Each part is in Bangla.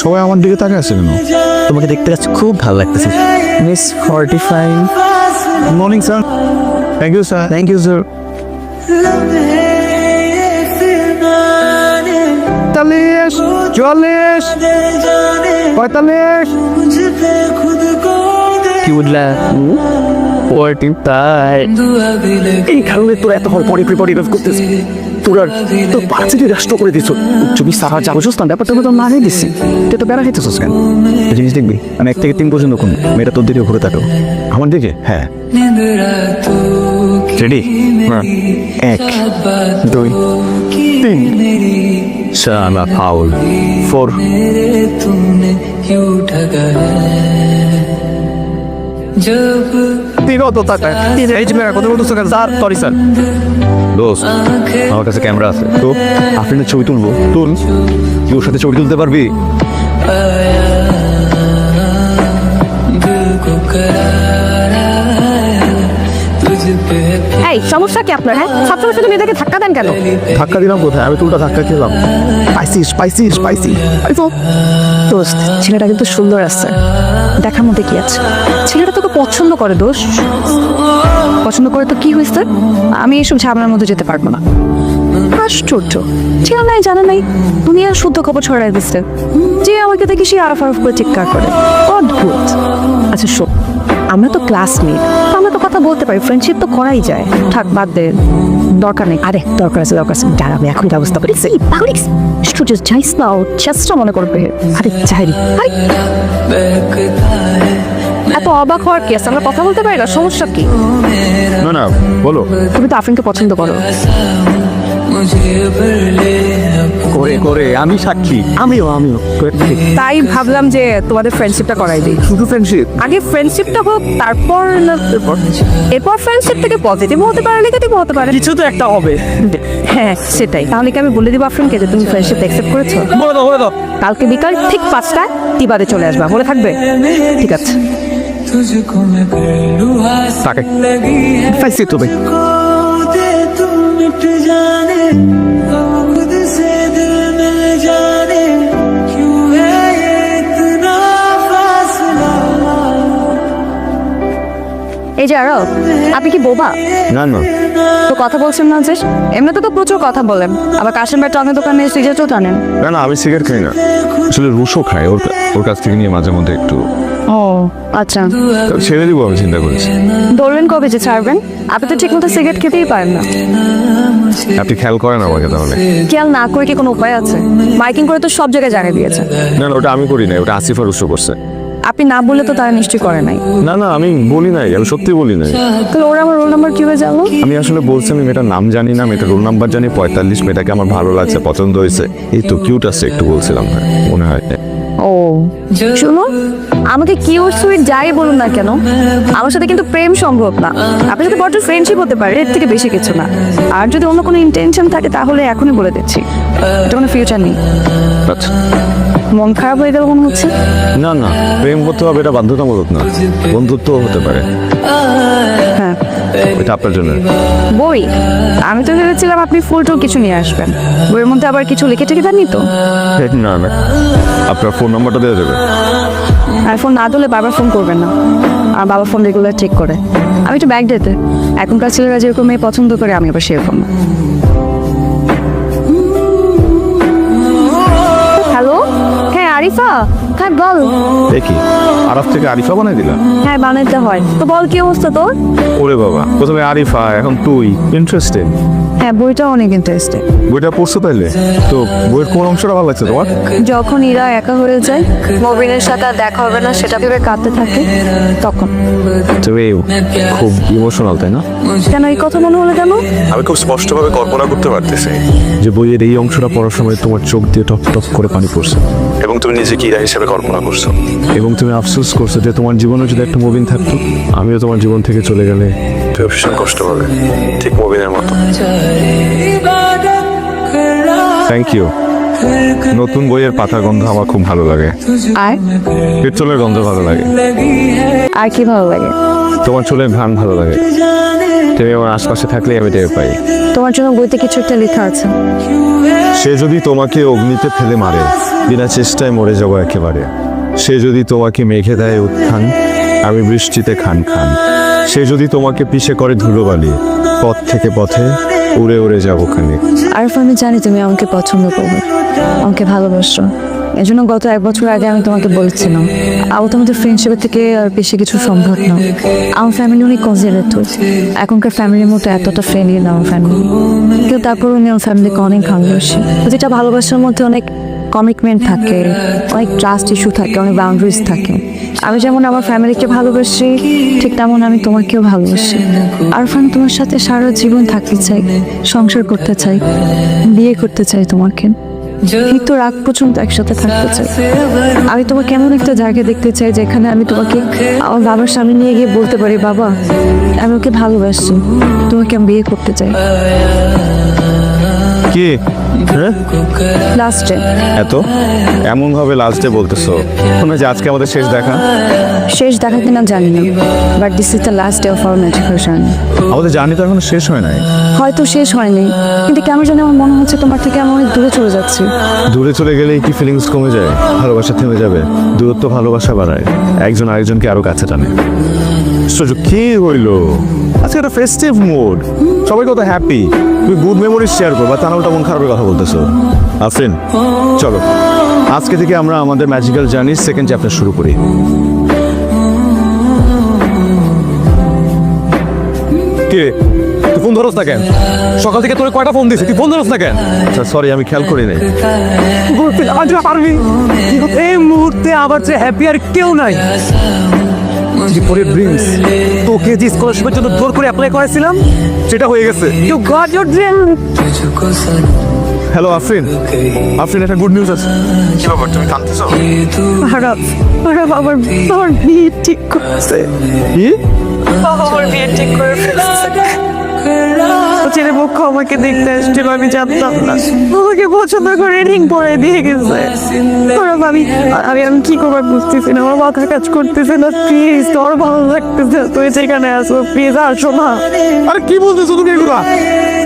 সবাই আমার দিকে তাকে আছে কেন? তোমাকে দেখতে কাছে খুব ভালো লাগতেছে। Miss forty five morning sir thank you sir thank you sir তেতাল্লিশ চুয়াল্লিশ পঁয়তাল্লিশ। কি বুঝলা? ফর্টি ফাইভ এই কারণে তোরা এত পরে প্রিপারি করতেছিস। তোরা তো ভার্সিটি রাষ্ট্র করে দিছ তুমি সারা যাবছস না ব্যাপারটা তো না দিচ্ছি তুই তো বেড়া খাইতেছিস কেন একটা জিনিস দেখবি আমি এক থেকে তিন পর্যন্ত কোন মেয়েটা তোর দিকে ঘুরে থাকো আমার দিকে হ্যাঁ রেডি এক দুই তিন শালা ফাউল ফোর तुमने क्यों ठगा है जब টাকা এই যে কথা স্যার সরি স্যার। দোস্ত, আমার কাছে ক্যামেরা আছে। তো আপনি ছবি তুলবো। তুল। কি ওর সাথে ছবি তুলতে পারবি? সমস্যা কি আপনার হ্যাঁ? সবসময় শুধু মেয়েদেরকে ধাক্কা দেন কেন? ধাক্কা দিলাম কোথায়? আমি তো উল্টা ধাক্কা খেলাম। স্পাইসি পাইছিস পাইছি দোস্ত ছেলেটা কিন্তু সুন্দর আছে। দেখার মধ্যে কি আছে? ছেলেটা তোকে পছন্দ করে দোষ পছন্দ করে তো কি হয়েছে? আমি এসব ঝামেলার মধ্যে যেতে পারব না। আশ্চর্য। ছেলে নাই জানা নাই। দুনিয়া শুদ্ধ খবর ছড়াই দিচ্ছে। যে আমাকে দেখি সে আরফ আরফ করে চিৎকার করে। অদ্ভুত। আচ্ছা শোন আমরা তো ক্লাসমেট আমরা তো কথা বলতে পারি ফ্রেন্ডশিপ তো করাই যায়। থাক বাদ দে দরকার নেই। আরে দরকার আছে দরকার আছে। আমি এখন ব্যবস্থা করি। এই পাগলিক্স স্টুডিওস যাইস না ও চেষ্টা মনে করবে। আরে চাইরি এত অবাক হওয়ার কেস আমরা কথা বলতে পারি না সমস্যা কি? না না বলো। তুমি তো আফিনকে পছন্দ করো। করে করে আমি সাক্ষী। আমিও আমিও। তাই ভাবলাম যে তোমাদের ফ্রেন্ডশিপটা করাই দিই। শুধু ফ্রেন্ডশিপ আগে ফ্রেন্ডশিপটা হোক তারপর এরপর ফ্রেন্ডশিপ থেকে পজিটিভ হতে পারে নেগেটিভ হতে পারে। কিছু তো একটা হবে। হ্যাঁ সেটাই। তাহলে কি আমি বলে দিব আফরিনকে যে তুমি ফ্রেন্ডশিপ অ্যাকসেপ্ট করেছ? বলে দাও বলে দাও। কালকে বিকাল ঠিক পাঁচটায় তিবাদে চলে আসবে বলে থাকবে। ঠিক আছে। তাকে। ফাইসি তুমি এই যে আরও আপনি কি বোবা? না না। তো কথা বলছেন না যে? এমনিতে তো প্রচুর কথা বলেন। আবার কাশেম ভাই টঙ্গের দোকানে সিগারেটও টানেন। না না আমি সিগারেট খাই না। আসলে রুশো খাই ওর ওর কাছ থেকে নিয়ে মাঝে মধ্যে একটু ও আচ্ছা। তো ছেড়ে দিব আমি চিন্তা করেছি ধরবেন কবে যে ছাড়বেন? আপনি তো ঠিক মতো সিগারেট খেতেই পারেন না। আপনি খেয়াল করেন আমাকে তাহলে। খেয়াল না করে কি কোনো উপায় আছে? মাইকিং করে তো সব জায়গায় জানিয়ে দিয়েছে। না না ওটা আমি করি নাই ওটা আসিফা রুশো করছে। আপনি না বললে তো তারা নিশ্চয়ই করে নাই। না না আমি বলি নাই আমি সত্যি বলি নাই। তাহলে ওরা আমার রোল নাম্বার কীভাবে জানলো আমি আসলে বলছি আমি মেয়েটার নাম জানি না মেয়েটার রোল নাম্বার জানি পঁয়তাল্লিশ মেয়েটাকে আমার ভালো লাগছে পছন্দ হয়েছে। এই তো কিউট আছে একটু বলছিলাম হ্যাঁ, মনে হয়। ও শুনো আমাকে কিউট সুইট যাই বলুন না কেন আমার সাথে কিন্তু প্রেম সম্ভব না। আপনার সাথে বড় ফ্রেন্ডশিপ হতে পারে এর থেকে বেশি কিছু না। আর যদি অন্য কোনো ইন্টেনশন থাকে তাহলে এখনই বলে দিচ্ছি। এটা কোনো ফিউচার নেই। আচ্ছা। মন খারাপ হয়ে গেল মনে হচ্ছে? না না প্রেম করতে হবে এটা বাধ্যতামূলক না। বন্ধুত্ব হতে পারে। এটা আপনার জন্য। বই? আমি তো ভেবেছিলাম আপনি ফুল টুল কিছু নিয়ে আসবেন। বইয়ের মধ্যে আবার কিছু লিখে টেকে দেননি তো? না না। আপনার ফোন নাম্বারটা দেওয়া যাবে আর ফোন না দিলে বাবার ফোন করবেন না। আর বাবা ফোন রেগুলার চেক করে। আমি একটু ব্যাগ দিতে। এখনকার ছেলেরা যেরকম মেয়ে পছন্দ করে আমি আবার সেরকম না। হ্যালো হ্যাঁ আরিফা। হ্যাঁ বল। দেখি আরফ থেকে আরিফা বানাই দিলা? হ্যাঁ বানাইতে হয়। তো বল কি অবস্থা তোর? ওরে বাবা প্রথমে আরিফা এখন তুই। ইন্টারেস্টিং হ্যাঁ বইটা অনেক ইন্টারেস্টিং বইটা পড়ছো তাইলে? তো বইয়ের কোন অংশটা ভালো লাগছে তোমার? যখন ইরা একা হয়ে যায় মবিনের সাথে আর দেখা হবে না সেটা ভেবে কাঁদতে থাকে তখন। তুমি খুব ইমোশনাল তাই না? কেন এই কথা মনে হলো কেন? আমি খুব স্পষ্টভাবে কল্পনা করতে পারতেছি। যে বইয়ের এই অংশটা পড়ার সময় তোমার চোখ দিয়ে টপ টপ করে পানি পড়ছে। এবং তুমি নিজেকে ইরা হিসেবে কল্পনা করছ। এবং তুমি আফসোস করছ যে তোমার জীবনে যদি একটা মুভিন থাকতো আমিও তোমার জীবন থেকে চলে গেলে তুমি ভীষণ কষ্ট পাবে ঠিক মুভিনের মতো। থ্যাংক ইউ নতুন বইয়ের পাতা গন্ধ আমার খুব ভালো লাগে। আর? পেট্রোলের গন্ধ ভালো লাগে। আর কি ভালো লাগে? তোমার চুলের ঘ্রাণ ভালো লাগে। তুমি আমার আশপাশে থাকলেই আমি টের পাই। তোমার জন্য বইতে কিছু একটা লেখা আছে। সে যদি তোমাকে অগ্নিতে ফেলে মারে বিনা চেষ্টায় মরে যাব একেবারে। সে যদি তোমাকে মেঘে দেয় উত্থান আমি বৃষ্টিতে খান খান। সে যদি তোমাকে পিছে করে ধুলোবালি, পথ থেকে পথে উড়ে উড়ে যাব খানে আরফ, আমি জানি তুমি আমাকে পছন্দ করবে, আমাকে ভালোবাসো। এজন্য গত এক বছর আগে আমি তোমাকে বলেছিলাম, আবু তোমাদের ফ্রেন্ডশিপের থেকে আর বেশি কিছু সম্ভব না। আমার ফ্যামিলি অনেক কনজারভেটিভ এখনকার ফ্যামিলির মতো এতটা ফ্রেন্ডলি না আমার ফ্যামিলি কিন্তু তারপর আমি আমার ফ্যামিলিকে অনেক ভালোবাসি। যেটা ভালোবাসার মধ্যে অনেক কমিটমেন্ট থাকে, অনেক ট্রাস্ট ইস্যু থাকে, অনেক বাউন্ডারিজ থাকে। আমি যেমন আমার ফ্যামিলিকে ভালোবাসি, ঠিক তেমন আমি তোমাকেও ভালোবাসি। আর আমি তোমার সাথে সারা জীবন থাকতে চাই সংসার করতে চাই বিয়ে করতে চাই তোমাকে। মৃত্যুর আগ পর্যন্ত একসাথে থাকতে চাই আমি তোমাকে এমন একটা জায়গা দেখতে চাই যেখানে আমি তোমাকে আমার বাবার সামনে নিয়ে গিয়ে বলতে পারি, বাবা, আমি ওকে ভালোবাসি, তোমাকে আমি বিয়ে করতে চাই। কি? হ্যাঁ লাস্টে এত? এমন ভাবে লাস্টে বলতেছো। মনে হয় যে আজকে আমাদের শেষ দেখা। শেষ দেখা কিনা জানি না but this is the last day of our journey আমাদের জার্নি তো এখনও শেষ হয় নাই। হয়তো শেষ হয়নি কিন্তু কেমন জানি আমার মনে হচ্ছে তোমার থেকে আমি অনেক দূরে চলে যাচ্ছি। দূরে চলে গেলেই কি ফিলিংস কমে যায়? ভালোবাসা থেমে যাবে। দূরত্ব ভালোবাসা বাড়ায়। একজন আরেকজনকে আরও কাছে টানে। আশ্চর্য কি হইল? আজকে একটা ফেস্টিভ মুড সবাই কত হ্যাপি তুমি গুড মেমোরিজ শেয়ার করবা তা না উল্টা মন খারাপের কথা বলতেছো। আফরিন চলো। আজকে থেকে আমরা আমাদের ম্যাজিক্যাল জার্নির সেকেন্ড চ্যাপ্টার শুরু করি। কে তুই ফোন ধরস না কেন? সকাল থেকে তোর কয়টা ফোন দিছি? তুই ফোন ধরস না কেন? আচ্ছা সরি আমি খেয়াল করি নাই। পারবি? এই মুহূর্তে আবার যে হ্যাপি আর কেউ নাই। ত্রিপুরের ড্রিমস তোকে যে স্কলারশিপের জন্য জোর করে অ্যাপ্লাই করেছিলাম সেটা হয়ে গেছে। You got your dream hello Afrin Afrin একটা গুড নিউজ আছে। কি ব্যাপার তুমি কাঁদতেছো? আরে আরে আমার বিয়ে ঠিক করছে কি? বাবা বিয়ে ঠিক করে ছেলে পক্ষ আমাকে দেখতে আসছিল আমি জানতাম না। আমাকে পছন্দ করে রিং পরে দিয়ে গেছে। খারাপ আমি আমি আমি কি করবার বুঝতেছি না আমার মাথা কাজ করতেছে না প্লিজ তোর ভালো লাগতেছে তুই যেখানে আসো প্লিজ আসো না। আরে কি বলতেছো তুমি এগুলা?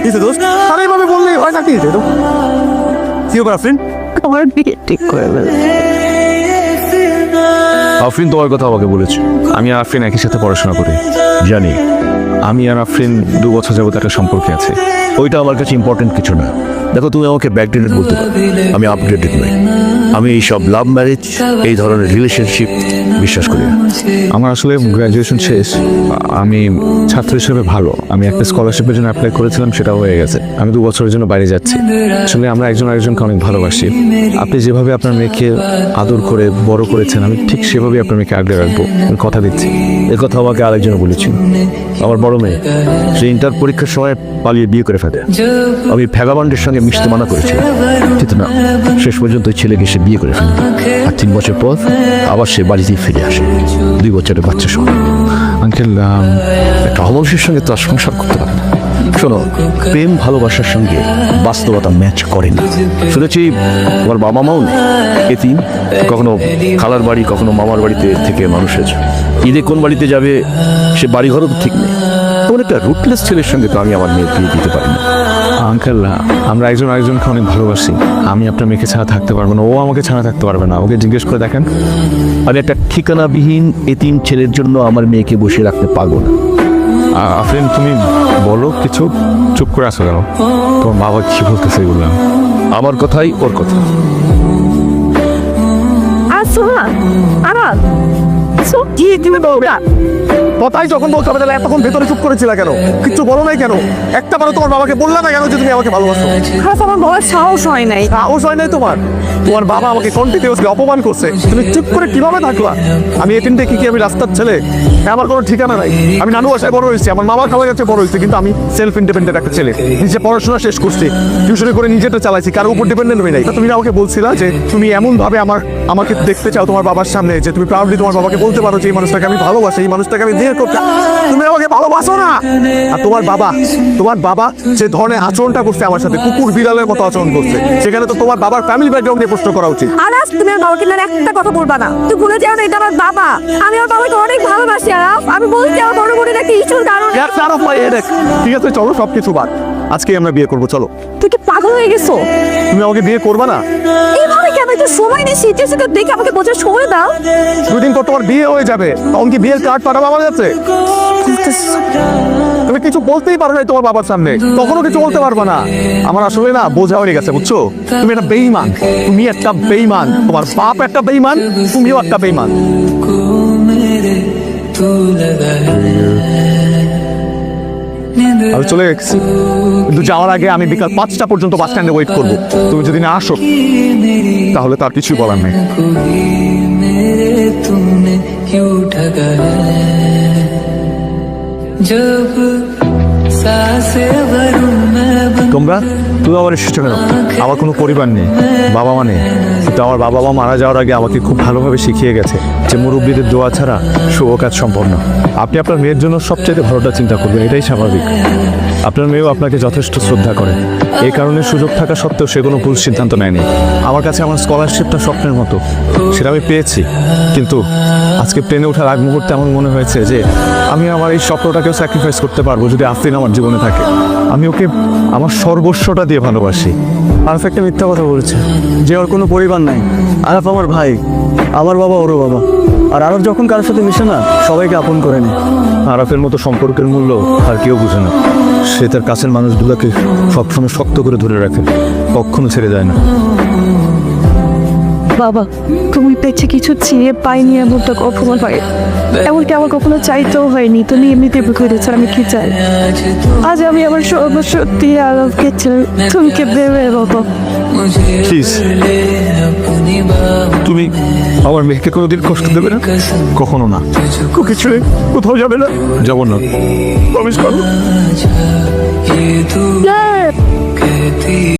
কিসে দোস্ত? আরে এভাবে বললে হয় না কি? তো। কি ব্যাপার আফরিন? আমার বিয়ে ঠিক করে ফেলছে আফরিন তোমার কথা আমাকে বলেছে। আমি আফরিন একই সাথে পড়াশোনা করি। জানি। আমি আর আফরিন দু বছর যাবত একটা সম্পর্কে আছে। ওইটা আমার কাছে ইম্পর্টেন্ট কিছু না। দেখো, তুমি আমাকে ব্যাকডেটেড বলতে পারো। আমি আপডেটেড নই। আমি এই সব লাভ ম্যারেজ এই ধরনের রিলেশনশিপ বিশ্বাস করি না। আমার আসলে গ্র্যাজুয়েশন শেষ। আমি ছাত্র হিসেবে ভালো। আমি একটা স্কলারশিপের জন্য অ্যাপ্লাই করেছিলাম সেটা হয়ে গেছে। আমি দু বছরের জন্য বাইরে যাচ্ছি। আসলে আমরা একজন আরেকজনকে অনেক ভালোবাসি। আপনি যেভাবে আপনার মেয়েকে আদর করে, বড় করেছেন, আমি ঠিক সেভাবেই আপনার মেয়েকে আগলে রাখব। আমি কথা দিচ্ছি। কথা আমাকে আরেকজন বলেছিল। আমার বড় মেয়ে সে ইন্টার পরীক্ষার সময় পালিয়ে বিয়ে করে ফেলে। আমি ফ্যাগাবান্ডের সঙ্গে মিশতে মানা করেছি কিন্তু না শেষ পর্যন্ত ওই ছেলেকে সে বিয়ে করে ফেলে। আর তিন বছর পর আবার সে বাড়িতেই ফিরে আসে দুই বছরের বাচ্চা সঙ্গে আঙ্কেল একটা অবংশের সঙ্গে তো আর সংসার করতে পারে না। শোনো প্রেম ভালোবাসার সঙ্গে বাস্তবতা ম্যাচ করে না। শুনেছি আমার বাবা মাও এতিম কখনো খালার বাড়ি কখনো মামার বাড়িতে থেকে মানুষ মানুষের ঈদে কোন বাড়িতে যাবে সে বাড়িঘরও তো ঠিক নেই। তোমার একটা রুটলেস ছেলের সঙ্গে তো আমি আমার মেয়ে বিয়ে দিতে পারি না। আঙ্কেল আমরা একজন আরেকজনকে অনেক ভালোবাসি। আমি আপনার মেয়েকে ছাড়া থাকতে পারব না। ও আমাকে ছাড়া থাকতে পারবে না। ওকে জিজ্ঞেস করে দেখেন। আমি একটা ঠিকানাবিহীন এতিম ছেলের জন্য আমার মেয়েকে বসে রাখতে পারব না। আফরিন তুমি বলো কিছু চুপ করে আসো কেন? তোমার মা বাবা কি বলতেছে এগুলো? আমার কথাই ওর কথা। আসো না আরাম কি তুমি বলবা কথাই যখন বলতে হবে তাহলে এতক্ষণ ভেতরে চুপ করেছিল কেন? কিচ্ছু বলো নাই কেন? একটা বারো তোমার বাবাকে বললা না কেন যে তুমি আমাকে ভালোবাসো? খারাপ আমার বলার সাহস হয় নাই। সাহস হয় নাই তোমার? তোমার বাবা আমাকে কন্টিনিউসলি অপমান করছে। তুমি চুপ করে কীভাবে থাকলা? আমি এতিম থেকে কি আমি রাস্তার ছেলে? আমার কোনো ঠিকানা নাই। আমি নানু বাসায় বড় হয়েছি আমার মামা খাওয়া গেছে বড় হয়েছে কিন্তু আমি সেলফ ইন্ডিপেন্ডেন্ট একটা ছেলে। নিজে পড়াশোনা শেষ করছি টিউশনি করে নিজেটা চালাইছি কারোর উপর ডিপেন্ডেন্ট হই নাই। তুমি আমাকে বলছিলা যে তুমি এমন ভাবে আমার আমাকে দেখতে চাও তোমার বাবার সামনে যে তুমি প্রাউডলি তোমার বাবাকে বলতে বলতে পারো যে এই মানুষটাকে আমি ভালোবাসি এই মানুষটাকে আমি বিয়ে করতে তুমি আমাকে ভালোবাসো না। আর তোমার বাবা তোমার বাবা যে ধরনের আচরণটা করছে আমার সাথে কুকুর বিড়ালের মতো আচরণ করছে। সেখানে তো তোমার বাবার ফ্যামিলি ব্যাকগ্রাউন্ড নিয়ে প্রশ্ন করা উচিত। আরাফ তুমি আমার বাবাকে না একটা কথা বলবা না। তুই ভুলে যাও না এটা আমার বাবা। আমি আমার বাবাকে অনেক ভালোবাসি আরাফ আমি বলছি আমার বড় বোনের একটা ইস্যুর কারণ। ঠিক আছে চলো সবকিছু বাদ। আজকেই আমরা বিয়ে করব চলো। তুই কি পাগল হয়ে গেছো? তুমি আমাকে বিয়ে করবে না? এইভাবে কেন একটু সময় নিয়ে সিচুয়েশন দেখে আমাকে বোঝার সময় দাও? দুদিন পর তোমার বিয়ে হয়ে যাবে তখন কি বিয়ের কার্ড পাঠাবো আমার কাছে তুমি কিছু বলতেই পারো না তোমার বাবার সামনে তখনও কিছু বলতে পারবে না। আমার আসলে না বোঝা হয়ে গেছে বুঝছ? তুমি একটা বেইমান তুমি একটা বেইমান তোমার বাপ একটা বেইমান তুমিও একটা বেইমান আমি চলে গেছি। কিন্তু যাওয়ার আগে আমি বিকাল পাঁচটা পর্যন্ত বাস স্ট্যান্ডে ওয়েট করব। তুমি যদি না আসো, তাহলে তার কিছুই বলার নেই। তোমরা তুমি আবার এসেছ কেন? আমার কোনো পরিবার নেই, বাবা মা নেই। কিন্তু আমার বাবা মা মারা যাওয়ার আগে আমাকে খুব ভালোভাবে শিখিয়ে গেছে যে মুরব্বীদের দোয়া ছাড়া শুভ কাজ সম্পন্ন আপনি আপনার মেয়ের জন্য সবচেয়ে ভালোটা চিন্তা করবেন, এটাই স্বাভাবিক। আপনার মেয়েও আপনাকে যথেষ্ট শ্রদ্ধা করে। এই কারণে সুযোগ থাকা সত্ত্বেও সে কোনো ভুল সিদ্ধান্ত নেয়নি। আমার কাছে আমার স্কলারশিপটা স্বপ্নের মতো, সেটা আমি পেয়েছি। কিন্তু আজকে প্লেনে ওঠার আগ মুহূর্তে আমার মনে হয়েছে যে আমি আমার এই স্বপ্নটাকেও স্যাক্রিফাইস করতে পারব যদি আফরিন আমার জীবনে থাকে। আমি ওকে আমার সর্বস্বটা দিয়ে ভালোবাসি। আরফ একটা মিথ্যা কথা বলছে। যে ওর কোনো পরিবার নাই। আরফ আমার ভাই। আমার বাবা ওরও বাবা। আর আরফ যখন কারোর সাথে মিশে না সবাইকে আপন করে নেয়। আরফের মতো সম্পর্কের মূল্য আর কেউ বুঝে না। সে তার কাছের মানুষগুলোকে সবসময় শক্ত করে ধরে রাখে। কখনো ছেড়ে যায় না। বাবা তুমি পেছে কিছু চিনে পাইনি এমনটা কখনো হয়। এমনকি আমার কখনো চাইতেও হয়নি। তুমি এমনিতে বুকে দিচ্ছ আমি কি চাই? আজ আমি আমার সত্যি আলোকে চাই তুমি কে দেবে বাবা। তুমি আমার মেয়েকে কোনোদিন কষ্ট দেবে না? কখনো না। কুকি ছেড়ে কোথাও যাবে না। যাব না। প্রমিস করো।